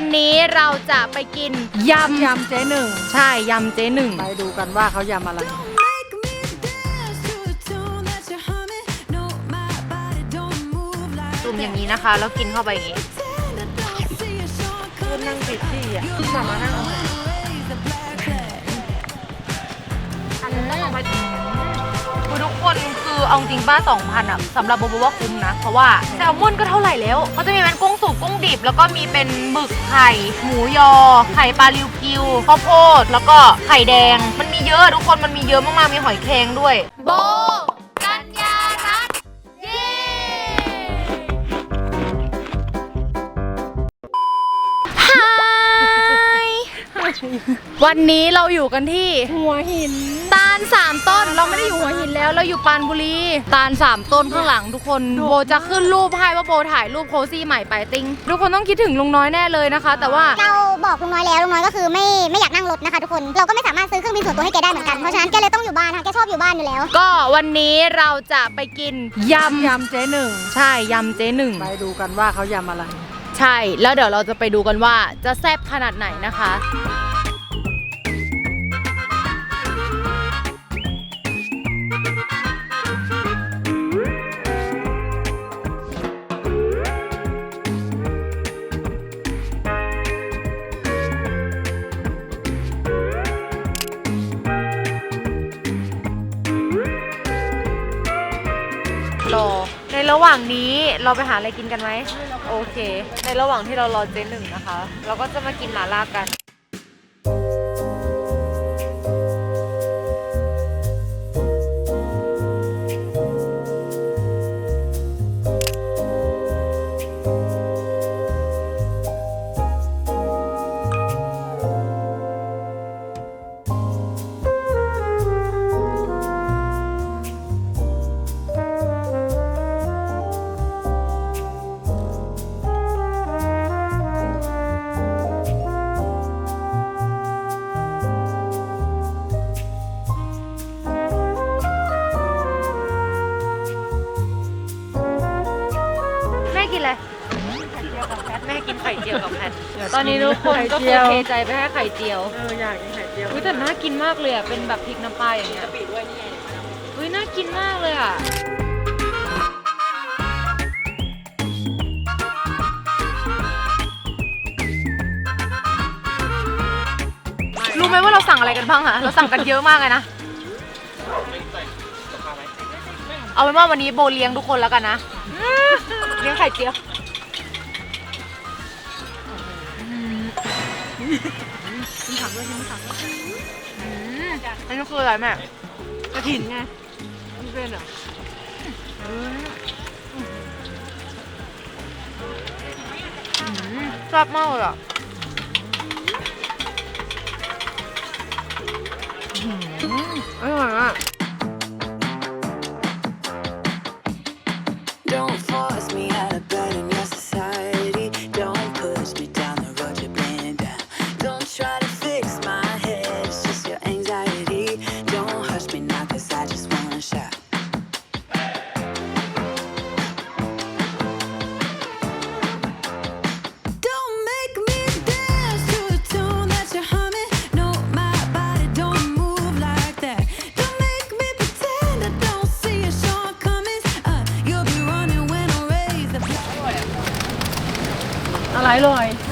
วันนี้เราจะไปกินยำยำเจ๊หนึ่งใช่ยำเจ๊หนึ่งไปดูกันว่าเขายำอะไร Make me dance to a tune that you're humming. No, my body don't move like จุ่มอย่างนี้นะคะ แล้วกินเข้าไปอย่างนี้ pretend I don't see a shortcut. นั่งติดที่อะมามานั่ง Raise the black flag. คือทุกคน คือเอาจริงป้าสองพันอะสำหรับโบโบว่าคุ้มนะ เพราะว่าแซลมอนก็เท่าไหร่แล้วเขาจะมีเป็นกุ้งสุกกุ้งดิบ แล้วก็มีเป็นหมึกไข่หมูยอ ไข่ปลาริวกิวข้าวโพดแล้วก็ไข่แดง มันมีเยอะทุกคนมันมีเยอะมากๆมีหอยแครงด้วย โบกัญญารัตน์เย้ฮายวันนี้เราอยู่กันที่หัวหิน ตาลสามต้นเราไม่ได้อยู่หัวหินแล้วเราอยู่ปรานบุรี ตาลสามต้นข้างหลังทุกคนโบจะขึ้นรูปให้ว่าโบถ่ายรูปโคซี่ใหม่ไปติ้งทุกคนต้องคิดถึงลุงน้อยแน่เลยนะคะ แต่ว่าเราบอกลุงน้อยแล้วลุงน้อยก็คือไม่ไม่อยากนั่งรถนะคะ ทุกคนเราก็ไม่สามารถซื้อเครื่องบินส่วนตัวให้แกได้เหมือนกันเพราะฉะนั้นแกเลยต้องอยู่บ้านค่ะแกชอบอยู่บ้านอยู่แล้ว ก็วันนี้เราจะไปกินยำยำเจ๊หนึ่งใช่ยำเจ๊หนึ่งไปดูกันว่าเขายำอะไร ใช่แล้วเดี๋ยวเราจะไปดูกันว่าจะแซ่บขนาดไหนนะคะ รอ ในระหว่างนี้เราไปหาอะไรกินกันไหม โอเค ในระหว่างที่เรารอเจ๊หนึ่งนะคะ เราก็จะมากินหมาล่ากัน แม่กินไข่เจียวกับแพทตอนนี้ทุกคนก็คือเทใจไปให้ไข่เจียวเอออยากกินไข่เจียวอุ้ยแต่น่ากินมากเลยอะเป็นแบบพริกน้ำปลาอย่างเงี้ยอุ้ยน่ากินมากเลยอะรู้ไหมว่าเราสั่งอะไรกันบ้างอะเราสั่งกันเยอะมากเลยนะ เอาเป็นว่าวันนี้โบเลี้ยงทุกคนแล้วกันนะ เลี้ยงไข่เจียว กินถามด้วยกินถามด้วยอันนี้คืออะไรแม่กระถินไงมันเป็นเหรอชอบมากเลยอะ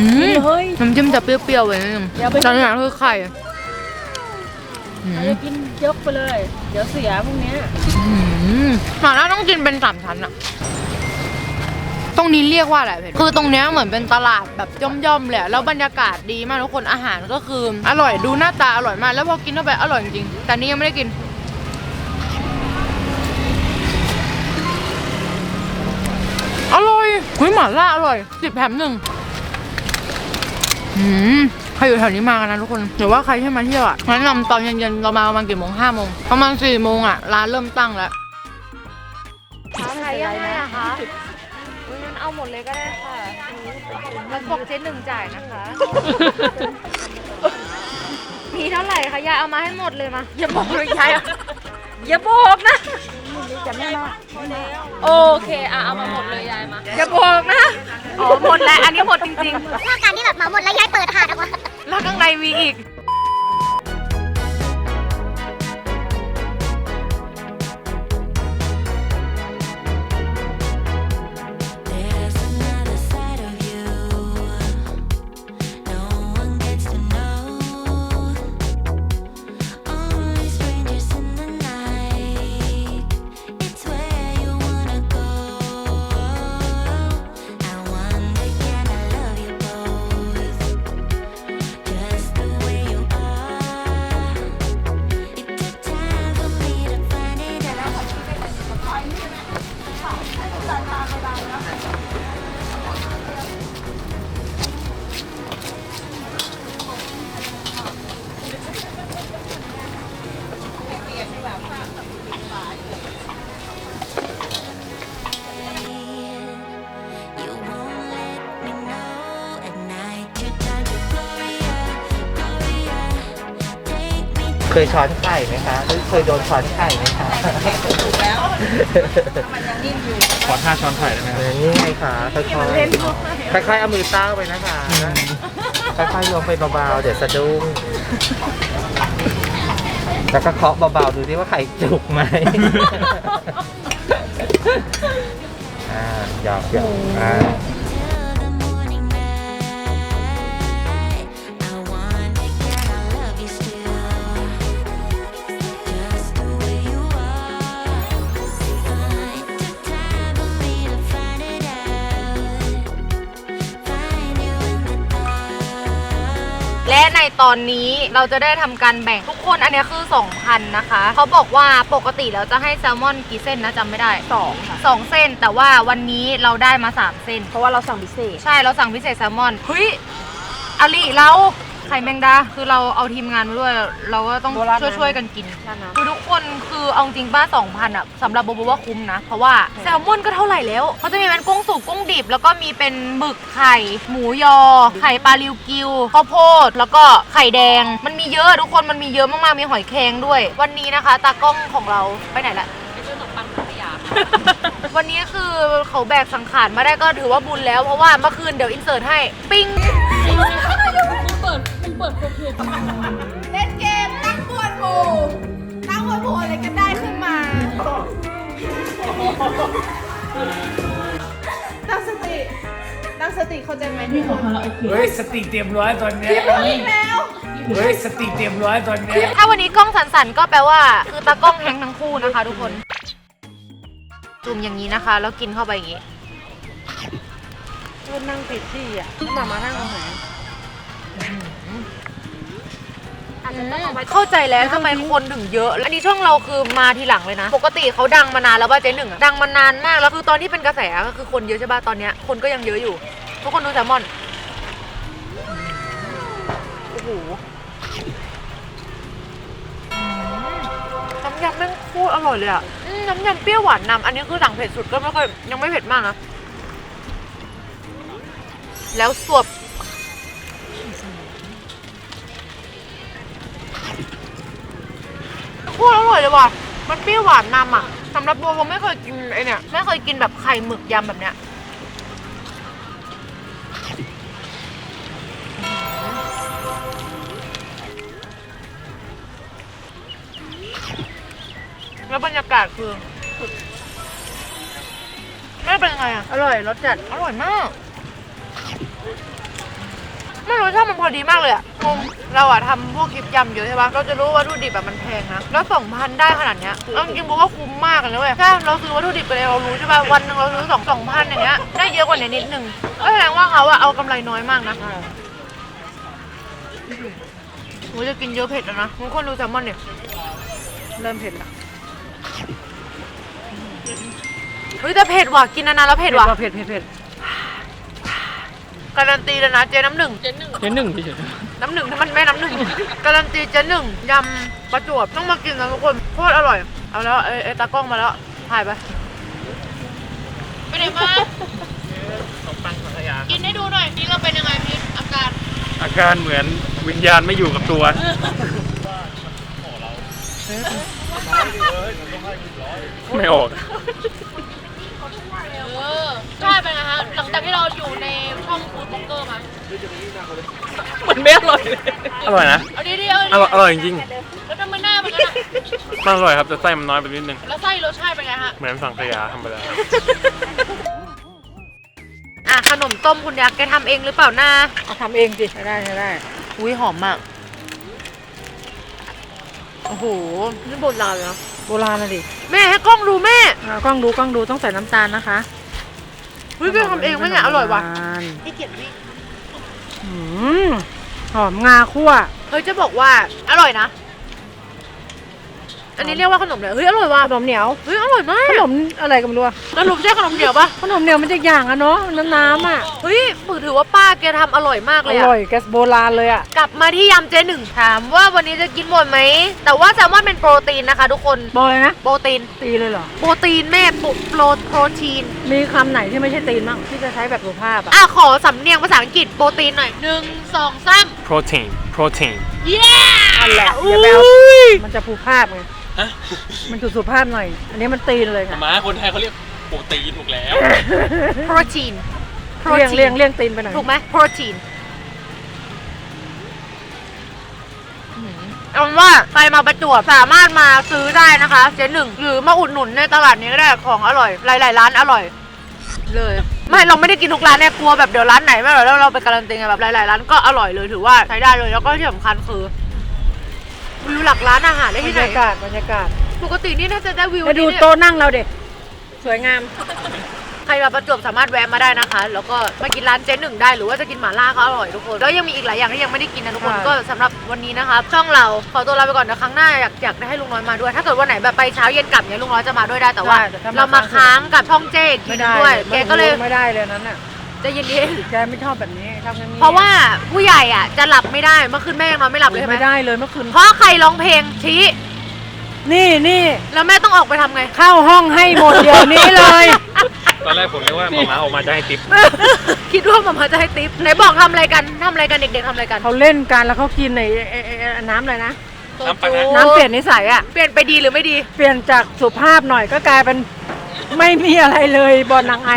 อร่อยอืมเฮ้ยน้ำจิ้มจะเปรี้ยวๆเลยนิดนึงอย่าไปตอนนี้คือไข่อืมจะกินยกไปเลย เดี๋ยวเสียพวกเนี้ยอืมหมาล่าต้องกินเป็นสามชั้นอะตรงนี้เรียกว่าอะไรเพชรคือตรงเนี้ยเหมือนเป็นตลาดแบบย่อมๆเลยอะแล้วบรรยากาศดีมากทุกคนอาหารก็คืออร่อยดูหน้าตาอร่อยมาก แล้วพอกินเข้าไปอร่อยจริงๆแต่นี่ยังไม่ได้กินอร่อยเฮ้ยหม่าล่าอร่อยสิบแถมหนึ่ง อืมใครอยู่แถวนี้มากันนะทุกคนหรือว่าใครที่มาเที่ยวอะแนะนำตอนเย็นๆเรามาประมาณกี่โมงห้าโมงประมาณสี่โมงอะร้านเริ่มตั้งแล้วใครยังไงอะคะอุ้ยงั้นเอาหมดเลยก็ได้ค่ะแล้วบอกเจ๊หนึ่งจ่ายนะคะ มีเท่าไหร่คะยายเอามาให้หมดเลยมาอย่าบอกเลยยายอะอย่าบอกนะโอเคอะเอามาหมดเลยยายมาอย่าบอกนะ อ๋อหมดแล้วอันนี้หมดจริง หน้าการที่แบบเหมาหมดแล้วยายเปิดหาดออกมาๆ แล้วข้างในมีอีก เคยช้อนไข่ไหมคะหรือเคยโดนช้อนไข่ไหมคะขอท่าช้อนไข่ได้ไหมครับนี่ไงคะค่อยๆค่อยๆเอามือเต้าไปนะคะค่อยๆลงไปเบาๆเดี๋ยวสะดุ้งแล้วก็เคาะเบาๆดูดิว่าไข่จุกไหมอ่าหยอกหยอกอ่า ตอนนี้เราจะได้ทำการแบ่งทุกคนอันเนี้ยคือ2,000นะคะเขาบอกว่าปกติแล้วจะให้แซลมอนกี่เส้นนะจำไม่ได้สองค่ะ2เส้น แต่ว่าวันนี้เราได้มา3เส้น เพราะว่าเราสั่งพิเศษ ใช่เราสั่งพิเศษแซลมอนเฮ้ยอลิเราไข่แมงดาคือเราเอาทีมงานมาด้วย เราก็ต้องโบราณช่วยช่วยๆกันกินใช่นะ คือทุก คนคือเอาจริงป้าสองพันอะสำหรับโบโบว่าคุ้มนะ เพราะว่าแซลมอนก็เท่าไหร่แล้วเขาจะมีเป็นกุ้งสุกกุ้งดิบ แล้วก็มีเป็นหมึกไข่ หมูยอ ไข่ปลาริวกิวข้าวโพดแล้วก็ไข่แดง มันมีเยอะทุกคนมันมีเยอะมากๆมีหอยแครงด้วย วันนี้นะคะ ตากล้องของเราไปไหนละ วันนี้คือเขาแบกสังขารมาได้ก็ถือว่าบุญแล้ว เพราะว่าเมื่อคืนเดี๋ยวอินเสิร์ตให้ปิ้งเล่นเกมตั้งบวนหมู่ ตั้งบวนหมู่อะไรกันได้ขึ้นมาตั้งสติตั้งสติเข้าใจไหมที่คนเฮ้ยสติเตรียมร้อยตอนเนี้ยเฮ้ยสติเตรียมร้อยตอนเนี้ยถ้าวันนี้กล้องสันๆก็แปลว่า คือตากล้องแฮงค์ทั้งคู่นะคะ ทุกคน จุ่มอย่างนี้นะคะ แล้วกินเข้าไปอย่างนี้พูดนั่งติดที่อะแล้วหมามานั่งตรงไหน เข้าใจแล้วทำไมคนถึงเยอะและนี่ช่องเราคือมาทีหลังเลยนะ ปกติเขาดังมานานแล้วว่าเจ๊หนึ่งอะดังมานานมากแล้วคือตอนที่เป็นกระแสก็คือคนเยอะใช่ป่ะตอนเนี้ยคนก็ยังเยอะอยู่ ทุกคนดูแซลมอนโอ้โหอืมน้ำยำแม่งโคตรอร่อยเลยอะอืมน้ำยำเปรี้ยวหวานนำอันนี้คือสั่งเผ็ดสุดก็ไม่ค่อยยังไม่เผ็ดมากนะ แล้วสวบ โคตรอร่อยเลยว่ะ มันเปรี้ยวหวานนำอะสำหรับโบผมไม่เคยกินไอเนี่ยไม่เคยกินแบบไข่หมึกยำแบบเนี้ยแล้วบรรยากาศคือแม่เป็นยังไงอะ อร่อยรสจัด อร่อยมาก ไม่รู้ชาติมันพอดีมากเลยอะงงเราอะทำพวกคลิปยำเยอะใช่ปะเราจะรู้ว่าวัตถุดิบแบบมันแพงนะ แล้วสองพันได้ขนาดเนี้ยเอาจริงๆบอกว่าคุ้มมากเลยนะเว้ยถ้าเราซื้อวัตถุดิบไปเลยเรารู้ใช่ปะวันหนึ่งเราซื้อสองสองพันอย่างเงี้ย ได้เยอะกว่านี้นิดนึงก็แสดงว่าเขาอะเอากำไรน้อยมากนะโหจะกินเยอะเผ็ดแล้วนะทุกคนดูแซลมอนเนี่ยเริ่มเผ็ดละเฮ้ยแต่เผ็ดว่ะ กินนานๆแล้วเผ็ดว่ะ เผ็ดเผ็ดเผ็ด การันตีเลยนะเจ๊น้ำหนึ่งเจ๊หนึ่งเฉยน้ำหนึ่งที่มันไม่น้ำหนึ่ง การันตีเจ๊หนึ่งยำประจวบต้องมากินนะทุกคนโคตรอร่อย เอาแล้วไอ้ไอ้ตากล้องมาแล้วถ่ายไปไปไหนมาขนมปังพัทยากินให้ดูหน่อยนี่เราเป็นยังไงพีทอาการอาการเหมือนวิญญาณไม่อยู่กับตัวไม่ออก เออใช่เป็นไงฮะหลังจากที่เราอยู่ในช่องฟูดบล็อกเกอร์มามันไม่อร่อยเลยอร่อยนะเอาดีๆเอาอร่อยอร่อยจริงแล้วทำไมหน้าเป็นงั้นอะๆมันอร่อยครับแต่ไส้มันน้อยไปนิดนึง แล้วไส้รสชาติเป็นไงฮะเหมือนสังขยาธรรมดาอะขนมต้มคุณยักษ์แกทำเองหรือเปล่าหน้าเอาทำเองสิใช้ได้ใช้ได้อุ้ยหอมมากโอ้โหนี่โบราณเลยนะโบราณนะดิ แม่ให้กล้องดูแม่อ่ากล้องดูกล้องดูต้องใส่น้ำตาลนะคะเฮ้ยแกทำเองไหมเนี่ยอร่อยว่ะโบาณที่เกียจวิ่งอืมหอมงาคั่วเฮ้ยจะบอกว่าอร่อยนะ อันนี้เรียกว่าขนมเหนียวเฮ้ยอร่อยว่ะขนมเหนียวเฮ้ยอร่อยมากขนมอะไรก็ไม่รู้อะสรุปใช่ขนมเหนียวปะขนมเหนียวมันจะอย่างอะเนาะน้ำน้ำๆอะเฮ้ยมือถือว่าป้าแกทำอร่อยมากอเลยอะร่อยแกสโบราณเลยอะกลับมาที่ยำเจหนึ่งถามว่าวันนี้จะกินหมดไหมแต่ว่าแซลมอนเป็นโปรตีนนะคะ ทุกคนบอกเลยนะโปรตีน ตีเลยเหรอ โปรตีนแม่โปรโปรโปรตีนมีคำไหนที่ไม่ใช่ตีนบ้างที่จะใช้แบบสุภาพอะอะขอสำเนียงภาษาอังกฤษโปรตีนหน่อยหนึ่งสองสาม protein protein เย้ นั่นแหละอย่าไปเอามันจะสุภาพไง มันคือสุภาพหน่อย อันนี้มันตีนเลยค่ะมาคนไทยเขาเรียกโปรตีนถูกแล้ว โปรตีนเลี่ยงเลี่ยงเลี่ยงตีนไปหน่อยถูกไหมโปรตีนเอาเป็นว่าใครมาประจวบสามารถมาซื้อได้นะคะเจ๊หนึ่งหรือมาอุดหนุนในตลาดนี้ก็ได้ของอร่อยหลายๆร้านอร่อย เลย ไม่เราไม่ได้กินทุกร้านเนี่ยกลัวแบบเดี๋ยวร้านไหนไม่อร่อยแล้วเราไปการันตีไงแบบหลายๆร้านก็อร่อยเลยถือว่าใช้ได้เลยแล้วก็ที่สำคัญคือ วิวหลักร้านอาหารได้บรที่รไหนยากาศบรรยากาศปกตินี่น่าจะได้วิวไปดูนี้เนี่ย โต๊ะนั่งเราเด็กสวยงาม ใครมาประจวบสามารถแวะมาได้นะคะ แล้วก็มากินร้านเจ๊หนึ่งได้หรือว่าจะกินหม่าล่าก็อร่อยทุกคนแล้วยังมีอีกหลายอย่างที่ยังไม่ได้กินนะทุกคนค่ะ ก็สำหรับวันนี้นะคะช่องเราขอตัวลาไปก่อนนะครั้งหน้าอยากอยากให้ลุงน้อยมาด้วย ถ้าเกิดวันไหนแบบไปเช้าเย็นกลับเนี่ยลุงน้อยจะมาด้วยได้แต่ว่า ได้แต่ถ้ามาเรามาค้างกับช่องเจ๊อีกทีไม่นึงได้ด้วยแกก็เลยไม่ได้เลยนั้นน่ะ ใจะเย็นแกไม่ชอบแบบนี้ชอบอย่างนี้ๆเพราะว่าผู้ใหญ่อะจะหลับไม่ได้เมื่อคืนแม่ยังนอนไม่หลับเลยใช่ไหมไม่ได้เลยเมื่อคืน เพราะใครร้องเพลงชี้นี่นี่แล้วแม่ต้องออกไปทำไง เข้าห้องให้หมดเดี๋ยวนี้เลย ตอนแรกผมนึกว่าหมาม้าออกมาจะให้ติป คิดว่าหมาจะให้ติ๊บไหนบอกทำอะไรกันทำอะไรกันเด็กๆทำอะไรกันเขาเล่นกันแล้วเขากินในไอ้ไอ้ไอ้น้ำอะไรนะ น้ำปลาร้าน้ำเปลี่ยนนิสัยอะ เปลี่ยนไปดีหรือไม่ดี เปลี่ยนจากสุภาพหน่อยก็กลายเป็น ไม่มีอะไรเลยบอลนางไอ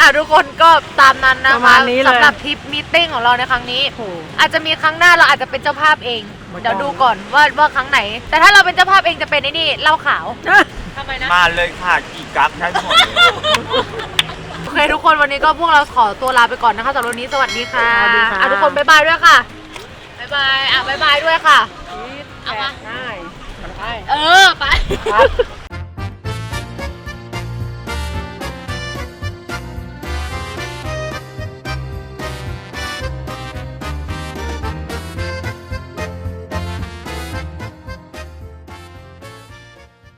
อะทุกคนก็ตามนั้นนะประคะมาณนี้เลยสำหรับทริปมีตติ้งของเราในครั้งนี้ โอ้โหอาจจะมีครั้งหน้าเราอาจจะเป็นเจ้าภาพเอง ไม่ต้อง เดี๋ยวดูก่อนว่าว่าครั้งไหน แต่ถ้าเราเป็นเจ้าภาพเองจะเป็นไอ้นี่เหล้าขาวทำไมนะ มาเลยค่ะกี่กั๊กทั้งหมด โอเคทุกคนวันนี้ก็พวกเราขอตัวลาไปก่อนนะคะสำหรับวันนี้สวัสดีค่ะสวัสดีค่ะ อะทุกคนบ๊ายบายด้วยค่ะบ๊ายบายอะบ๊ายบายด้วยค่ะ เอามา ได้ได้เออไป ครับ